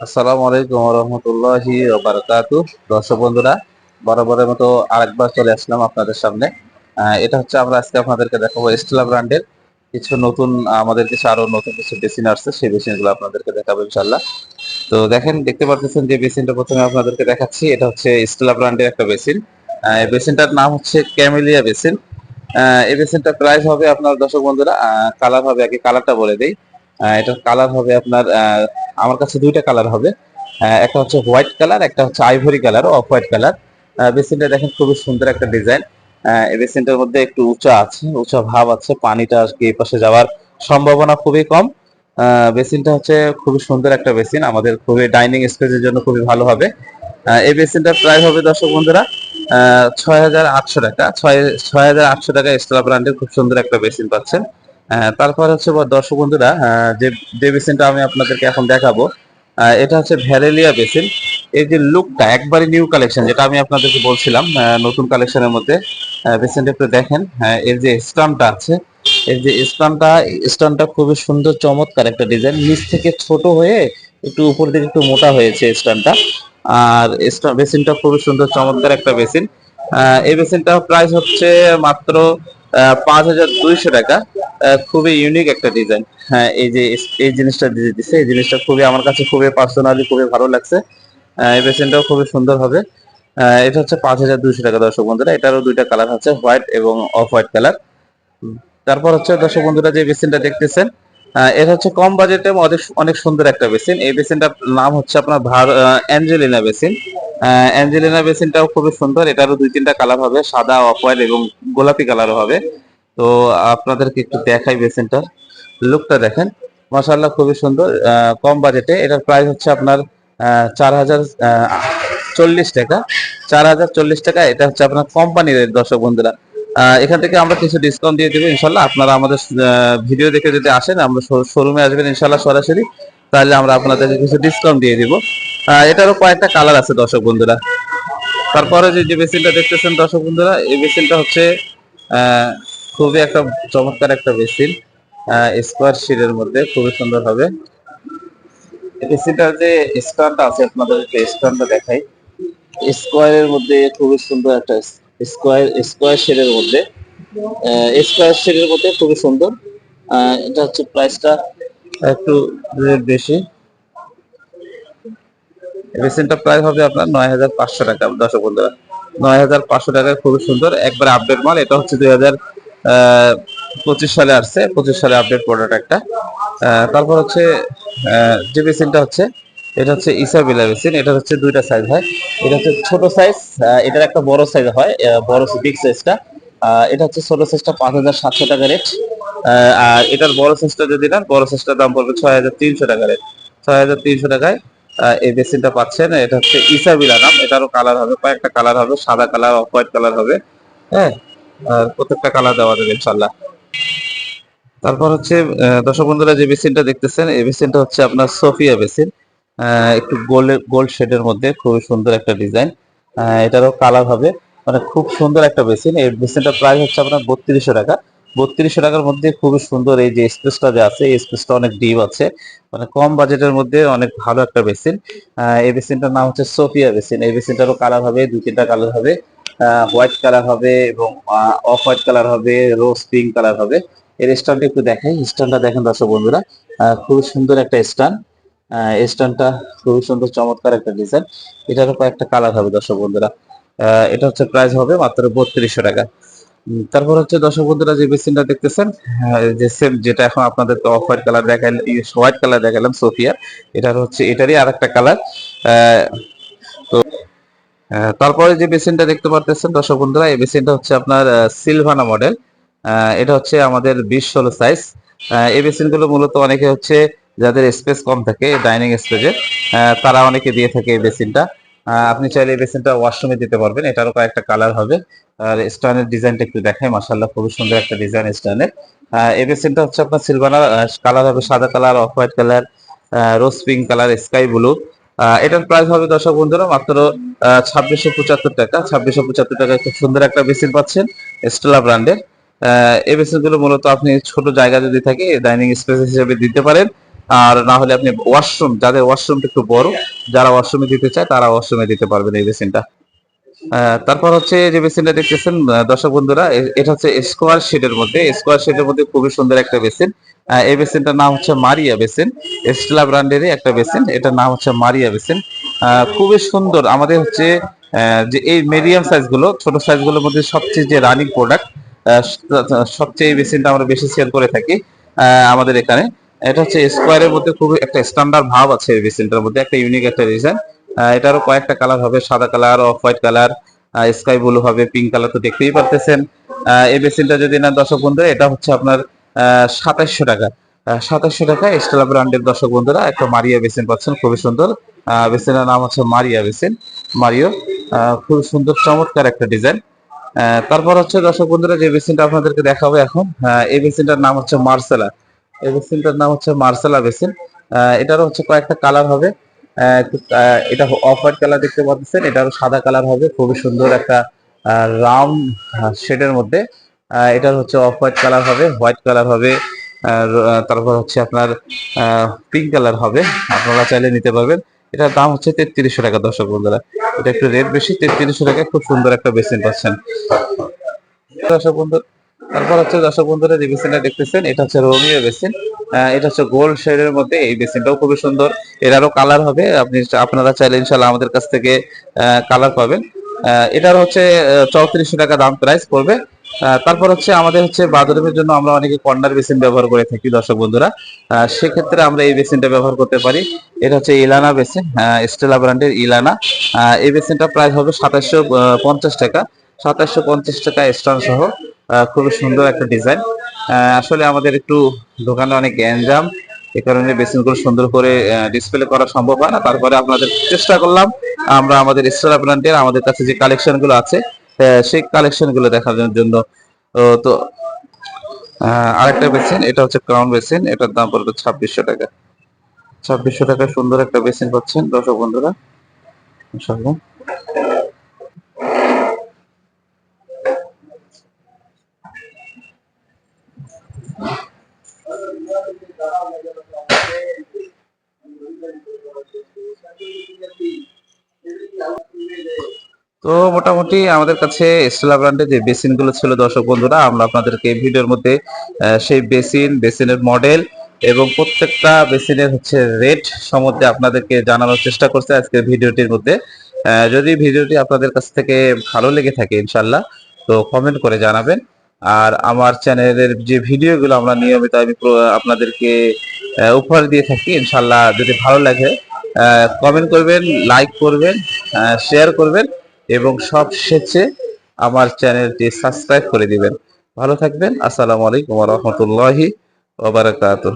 আসসালামু আলাইকুম রহমতুল্লাহি বারাকাতু দর্শক বন্ধুরা, বরাবরের মতো আরেকবার চলে আসলাম আপনাদের সামনে। এটা হচ্ছে আমরা আজকে আপনাদেরকে দেখাবো স্টেলা ব্র্যান্ডের কিছু নতুন, আমাদের কিছু আরও নতুন কিছু বেসিন আসছে, সেই বেসিনগুলো আপনাদেরকে দেখাবো ইনশাল্লাহ তো দেখেন, দেখতে পাচ্ছেন যে বেসিনটা প্রথমে আপনাদেরকে দেখাচ্ছি। এটা হচ্ছে স্টেলা ব্র্যান্ডের একটা বেসিন। এই বেসিনটার নাম হচ্ছে ক্যামেলিয়া বেসিন। এই বেসিনটার প্রাইস হবে আপনার দর্শক বন্ধুরা কালার হবে আগে কালারটা বলে দেই। এটার কালার হবে আপনার আমার কাছে দুইটা কালার হবে। একটা হচ্ছে হোয়াইট কালার একটা হচ্ছে ivory colour off white colour বেসিনটা দেখেন খুবই সুন্দর একটা ডিজাইন এই বেসিনটার মধ্যে একটু উঁচা আছে, উঁচা ভাব আছে, পানিটা আর কি এই পাশে যাওয়ার সম্ভাবনা খুবই কম। বেসিনটা হচ্ছে খুবই সুন্দর একটা বেসিন, আমাদের খুবই ডাইনিং স্পেসের জন্য খুবই ভালো হবে। এই বেসিনটার প্রায় হবে দর্শক বন্ধুরা ছয় হাজার আটশো টাকা, ছয় ছয় হাজার আটশো টাকা স্টেলা ব্র্যান্ডের খুব সুন্দর একটা বেসিন পাচ্ছেন। তারপর হচ্ছে দর্শক বন্ধুরা যে যে বেসিনটা আমি আপনাদেরকে এখন দেখাবো এটা হচ্ছে ভ্যালেলিয়া বেসিন এই যে লুকটা একবারে নিউ কালেকশন যেটা আমি আপনাদেরকে বলছিলাম নতুন কালেকশনের মধ্যে বেসিনটা একটু দেখেন। হ্যাঁ, এর যে স্টামটা আছে এর যে স্টানটা স্টানটা খুবই সুন্দর চমৎকার একটা ডিজাইন নিচ থেকে ছোট হয়ে একটু উপর দিকে একটু মোটা হয়েছে স্টানটা আর বেসিনটা খুবই সুন্দর চমৎকার একটা বেসিন। এই বেসিনটা প্রাইস হচ্ছে মাত্র পাঁচ হাজার দুইশো টাকা। খুবই ইউনিক একটা ডিজাইন হ্যাঁ এই যে, এই জিনিসটা দিয়ে দিচ্ছে এই জিনিসটা খুবই আমার কাছে খুবই পার্সোনালি খুবই ভালো লাগছে। এই বেসিনটাও খুবই সুন্দর হবে। এটা হচ্ছে পাঁচ হাজার দুইশো টাকা, দর্শক বন্ধুরা। এটারও দুইটা কালার আছে হোয়াইট এবং অফ হোয়াইট কালার তারপর হচ্ছে, দর্শক বন্ধুরা, যে বেসিনটা দেখতেছেন এটা হচ্ছে কম বাজেটে অনেক অনেক সুন্দর একটা বেসিন। এই বেসিনটার নাম হচ্ছে আপনার ভার অ্যাঞ্জেলিনা বেসিন। অ্যাঞ্জেলিনা বেসিনটাও খুবই সুন্দর। এটারও দুই তিনটা কালার হবে, সাদা অফ হোয়াইট এবং গোলাপি কালারও হবে। তো আপনাদেরকে একটু দেখাই বেসিনটার লুকটা দেখেন, মাশাআল্লাহ খুবই সুন্দর। কম বাজেটে এটার প্রাইস হচ্ছে আপনার চার হাজার চল্লিশ টাকা। চার হাজার চল্লিশ টাকা, এটা হচ্ছে আপনার কোম্পানির দর্শক বন্ধুরা। এখান থেকে আমরা কিছু ডিসকাউন্ট দিয়ে দেবো ইনশাল্লাহ আপনারা আমাদের ভিডিও দেখে যদি আসেন, আমরা শোরুমে আসবেন ইনশাল্লাহ সরাসরি তাহলে আমরা আপনাদেরকে কিছু ডিসকাউন্ট দিয়ে দিব। এটারও কয়েকটা কালার আছে দর্শক বন্ধুরা। তারপরে যে যে বেসিনটা দেখতেছেন দর্শক বন্ধুরা, এই বেসিনটা হচ্ছে খুবই একটা চমৎকার একটা বেসিন। স্কোয়ার শিটের মধ্যে খুবই সুন্দর হবে। বেসিনটার যে স্ট্যান্ডটা আছে, আপনাদের স্ট্যান্ডটা দেখাই। স্কোয়ারের মধ্যে খুবই সুন্দর একটা স্কোয়ার স্কোয়ার শেডের মধ্যে। স্কোয়ার শেডের মধ্যে খুবই সুন্দর। এটা হচ্ছে প্রাইসটা একটু রেট বেশি। মেশিনটা প্রায় হবে আপনার নয় হাজার পাঁচশো টাকা। দর্শক বন্ধুরা, নয় হাজার পাঁচশো টাকায় খুবই সুন্দর। একবার আপডেট মাল, এটা হচ্ছে দুই হাজার পঁচিশ সালে আসছে। পঁচিশ সালে আপডেট প্রোডাক্ট একটা। তারপর হচ্ছে যে মেশিনটা হচ্ছে, এটা হচ্ছে ইসাবিলা মেশিন এটা হচ্ছে দুইটা সাইজ হয়। এটা হচ্ছে ছোট সাইজ এটার একটা বড় সাইজ হয় বড় বিগ সাইজটা এটা হচ্ছে ছোট সাইজটা পাঁচ হাজার সাতশো টাকা রেট আর এটার বড় সাইজটা যদি নেন, বড় সাইজটার দাম পড়বে ছয় হাজার তিনশো টাকা ছয় হাজার তিনশো টাকায় এই বেসিনটা পাচ্ছেন। এটা হচ্ছে ইসাবিলা নাম। এটারও কালার হবে, কয়েকটা কালার হবে, সাদা কালার অফ হোয়াইট কালার হবে হ্যাঁ? আর প্রত্যেকটা কালার দেওয়া যাবে ইনশাল্লাহ তারপর হচ্ছে দর্শক বন্ধুরা, যে বেসিনটা দেখতেছেন, এই বেসিনটা হচ্ছে আপনার সোফিয়া বেসিন। একটু গোল্ড গোল্ড শেডের মধ্যে খুবই সুন্দর একটা ডিজাইন। এটারও কালার হবে। মানে খুব সুন্দর একটা বেসিন। এই বেসিনটা প্রাইস হচ্ছে আপনার বত্রিশশো টাকা। বত্রিশশো টাকার মধ্যে খুবই সুন্দর এই যে স্পেসটা যে আছে, এই স্পেসটা অনেক ডিপ আছে। মানে কম বাজেটের মধ্যে অনেক ভালো একটা বেসিন এই বেসিনটার নাম হচ্ছে সোফিয়া বেসিন এই বেসিনটারও কালার হবে, দুই তিনটা কালার হবে। হোয়াইট কালার হবে এবং অফ হোয়াইট কালার হবে রোজ পিঙ্ক কালার হবে। এর স্ট্যান্ডটা একটু দেখাই। স্ট্যান্ডটা দেখেন দর্শক বন্ধুরা খুবই সুন্দর একটা স্ট্যান্ড স্ট্যান্ডটা খুবই সুন্দর, চমৎকার একটা ডিজাইন এটারও কয়েকটা কালার হবে দর্শক বন্ধুরা। এটা হচ্ছে প্রাইস হবে মাত্র বত্রিশশো টাকা। তারপর হচ্ছে দর্শক বন্ধুরা যে বেসিনটা দেখতেছেন যে সেম যেটা এখন আপনাদেরকে অফ হোয়াইট কালার দেখাইলাম হোয়াইট কালার দেখালাম সোফিয়া এটার হচ্ছে এটারই আর একটা কালার তো তারপরে যে বেসিনটা দেখতে পারতেছেন দর্শক বন্ধুরা, এই বেসিনটা হচ্ছে আপনার সিলভানা মডেল এটা হচ্ছে আমাদের বিশ ষোলো সাইজ এই বেসিনগুলো মূলত অনেকে হচ্ছে যাদের স্পেস কম থাকে ডাইনিং স্পেসে তারা অনেকে দিয়ে থাকে এই বেসিনটা। আপনি চাইলে এই বেসিনটা ওয়াশরুমে দিতে পারবেন। এটারও কয়েকটা কালার হবে। আর স্টানের ডিজাইনটা একটু দেখাই। মাসাল্লাহ খুবই সুন্দর একটা ডিজাইন স্টানের এই বেসিনটা হচ্ছে আপনার সিলভানা কালার হবে সাদা colour off white colour rose pink colour sky blue এটার প্রাইস হবে দর্শক বন্ধুরা মাত্র ছাব্বিশশো পঁচাত্তর টাকা। ছাব্বিশশো পঁচাত্তর টাকা খুব সুন্দর একটা বেসিন পাচ্ছেন স্টেলা ব্র্যান্ডের এই বেসিনগুলো মূলত আপনি ছোট জায়গা যদি থাকে ডাইনিং স্পেস হিসেবে দিতে পারেন। আর না হলে আপনি ওয়াশরুম যাদের ওয়াশরুমটা একটু বড়, যারা ওয়াশরুমে দিতে চায়, তারা ওয়াশরুমে দিতে পারবেন এই বেসিনটা তারপর হচ্ছে যে বেসিনটা দেখতেছেন দর্শক বন্ধুরা এটা হচ্ছে স্কোয়ার শেডের মধ্যে স্কোয়ার শেডের মধ্যে খুবই সুন্দর একটা বেসিন এই বেসিনটার নাম হচ্ছে মারিয়া বেসিন স্টেলা ব্র্যান্ডেরই একটা বেসিন এটার নাম হচ্ছে মারিয়া বেসিন খুবই সুন্দর, আমাদের হচ্ছে যে এই মিডিয়াম সাইজগুলো, ছোট সাইজগুলোর মধ্যে সবচেয়ে যে রানিং প্রোডাক্ট সবচেয়ে এই বেসিনটা আমরা বেশি সেল করে থাকি আমাদের এখানে। এটা হচ্ছে স্কোয়ারের মধ্যে খুবই একটা স্ট্যান্ডার্ড ভাব আছে বেসিনটার মধ্যে, একটা ইউনিক একটা ডিজাইন এটারও কয়েকটা কালার হবে, সাদা colour off white colour sky blue হবে পিঙ্ক কালার তো দেখতেই পারতেছেন। এই বেসিনটা যদি না, দর্শক বন্ধুরা, এটা হচ্ছে আপনার সাতাশশো টাকা। সাতাশশো টাকা স্টেলা ব্র্যান্ডের দর্শক বন্ধুরা, একটা মারিয়া বেসিন পাচ্ছেন, খুবই সুন্দর। বেসিনের নাম হচ্ছে মারিয়া বেসিন মারিও। খুব সুন্দর, চমৎকার একটা ডিজাইন তারপর হচ্ছে দর্শক বন্ধুরা, যে বেসিনটা আপনাদেরকে দেখাবো এখন এই বেসিনটার নাম হচ্ছে মার্সেলা এই বেসিনটার নাম হচ্ছে মার্সেলা বেসিন এটারও হচ্ছে কয়েকটা কালার হবে। এটা অফ হোয়াইট কালার দেখতে পাচ্ছেন। এটারও সাদা কালার হবে। খুবই সুন্দর একটা রাম শেডের মধ্যে। এটার হচ্ছে অফ হোয়াইট কালার হবে হোয়াইট কালার হবে। তারপর হচ্ছে আপনার পিঙ্ক কালার হবে। আপনারা চাইলে নিতে পারবেন। এটার দাম হচ্ছে তেত্রিশশো টাকা, দর্শক বন্ধুরা। এটা একটু রেট বেশি, তেত্রিশশো টাকা খুব সুন্দর একটা বেসিন পাচ্ছেন। দর্শক বন্ধু তারপর হচ্ছে দর্শক বন্ধুরা যে বেসিনটা দেখতেছেন, এটা হচ্ছে রোমিও বেসিন এটা হচ্ছে গোল্ড শেডের মধ্যে এই বেসিনটাও খুবই সুন্দর। এটারও কালার হবে, আপনি আপনারা চাইলে ইনশাল্লাহ আমাদের কাছ থেকে কালার পাবেন। এটার হচ্ছে চৌত্রিশশো টাকা দাম প্রাইস পড়বে। তারপর হচ্ছে আমাদের হচ্ছে বাথরুমের জন্য আমরা অনেকে কর্নার বেসিন ব্যবহার করে থাকি, দর্শক বন্ধুরা। সেক্ষেত্রে আমরা এই বেসিনটা ব্যবহার করতে পারি। এটা হচ্ছে ইলানা বেসিন স্টেলা ব্র্যান্ডের ইলানা এই বেসিনটা প্রাইস হবে সাতাশশো পঞ্চাশ টাকা। সাতাশশো পঞ্চাশ টাকা স্টান সহ। খুবই সুন্দর একটা ডিজাইন আসলে আমাদের একটু দোকানে অনেক গ্যাঞ্জাম, এ কারণে বেসিনগুলো সুন্দর করে ডিসপ্লে করা সম্ভব হয় না। তারপরে আপনাদের চেষ্টা করলাম, আমরা আমাদের স্টেলা ব্র্যান্ডের আমাদের কাছে যে কালেকশনগুলো আছে সেই কালেকশনগুলো দেখানোর জন্য তো আরেকটা বেসিন, এটা হচ্ছে ক্রাউন বেসিন, এটার দাম পড়বে ছাব্বিশশো টাকা। ছাব্বিশশো টাকা সুন্দর একটা বেসিন পাচ্ছেন দর্শক বন্ধুরা। তো মোটামুটি আমাদের কাছে স্টেলা ব্র্যান্ডের যে বেসিনগুলো ছিল, দর্শক বন্ধুরা, আমরা আপনাদেরকে ভিডিওর মধ্যে সেই বেসিন বেসিনের মডেল এবং প্রত্যেকটা বেসিনের হচ্ছে রেট সম্বন্ধে আপনাদেরকে জানানোর চেষ্টা করছে আজকের ভিডিওটির মধ্যে। যদি ভিডিওটি আপনাদের কাছ থেকে ভালো লেগে থাকে ইনশাল্লাহ তো কমেন্ট করে জানাবেন। আর আমার চ্যানেলের যে ভিডিওগুলো আমরা নিয়মিত আমি আপনাদেরকে উপহার দিয়ে থাকি ইনশাল্লাহ যদি ভালো লাগে কমেন্ট করবেন লাইক করবেন শেয়ার করবেন। এবং সব শেষে আমার চ্যানেলটি সাবস্ক্রাইব করে দিবেন। ভালো থাকবেন। আসসালামু আলাইকুম রহমতুল্লাহি ওবারাকাতুহ